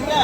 சரிங்களா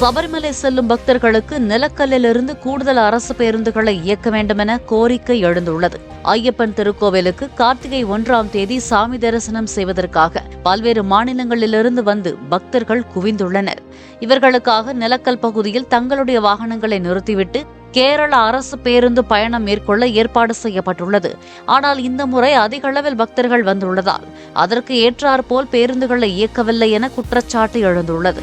சபரிமலை செல்லும் பக்தர்களுக்கு நிலக்கல்லிலிருந்து கூடுதல் அரசு பேருந்துகளை இயக்க வேண்டுமென கோரிக்கை எழுந்துள்ளது. ஐயப்பன் திருக்கோவிலுக்கு கார்த்திகை ஒன்றாம் தேதி சாமி தரிசனம் செய்வதற்காக பல்வேறு மாநிலங்களிலிருந்து வந்து பக்தர்கள் குவிந்துள்ளனர். இவர்களுக்காக நிலக்கல் பகுதியில் தங்களுடைய வாகனங்களை நிறுத்திவிட்டு கேரள அரசு பேருந்து பயணம் மேற்கொள்ள ஏற்பாடு செய்யப்பட்டுள்ளது. ஆனால் இந்த முறை அதிக அளவில் பக்தர்கள் வந்துள்ளதால் அதற்கு ஏற்றாற்போல் பேருந்துகளை இயக்கவில்லை என குற்றச்சாட்டு எழுந்துள்ளது.